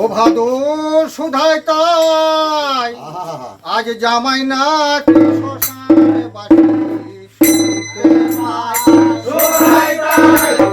ও ভাদো সুধায় তাই। আজ জামাই না শ্মশানে বাসি। সুধায় তাই।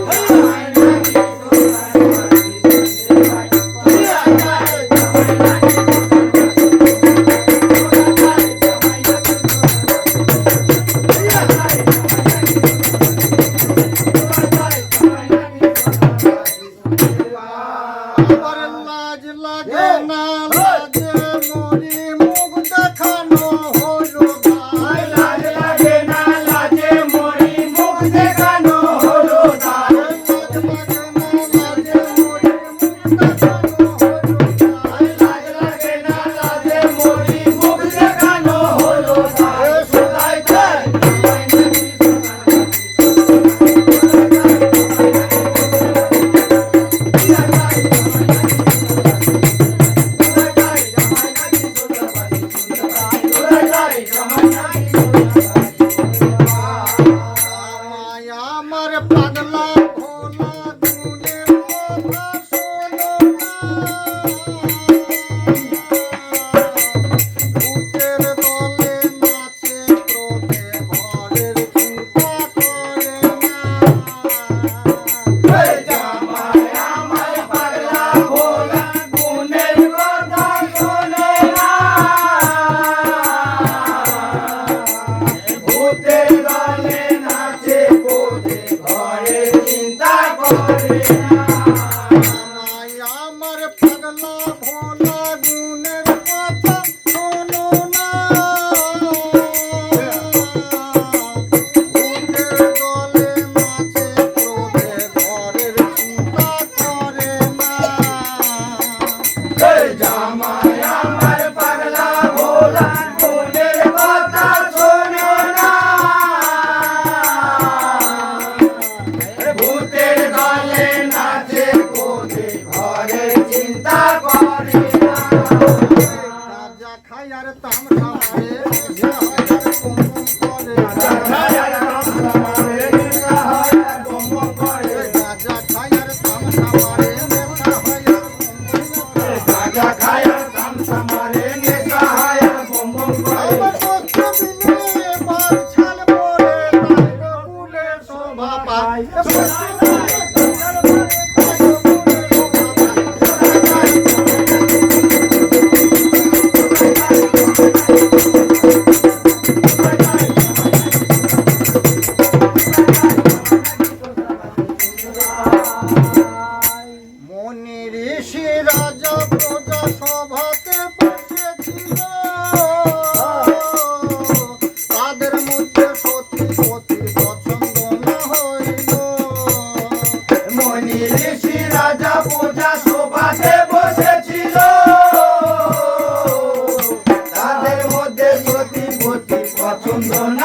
Hare Rama ਧਾਮ ਰਾਏ ਜਿਹਾ ਹੋਇਆ ਕੋਮ ਕੋਮ ਕੋਲੇ ਆਇਆ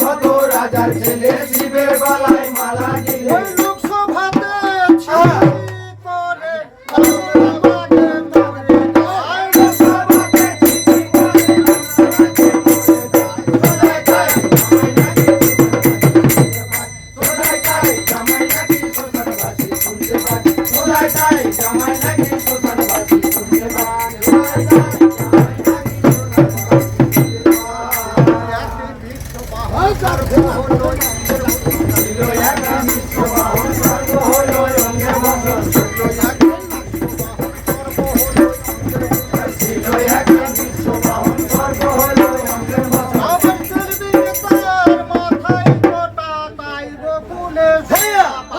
কত রাজার ছেলে শিবের গলায়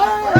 Fire!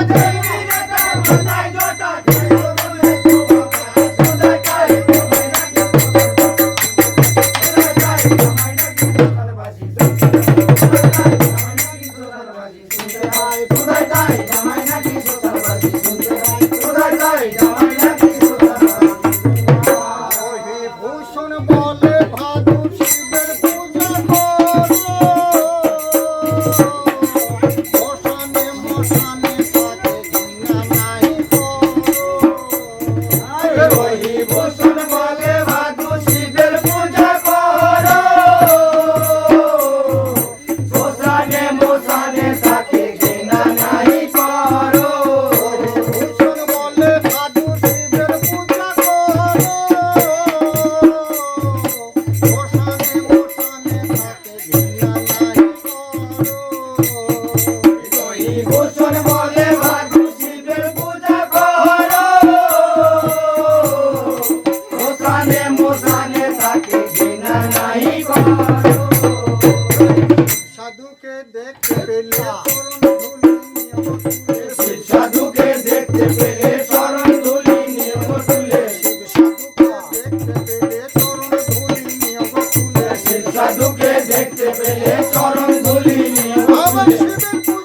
Thank you.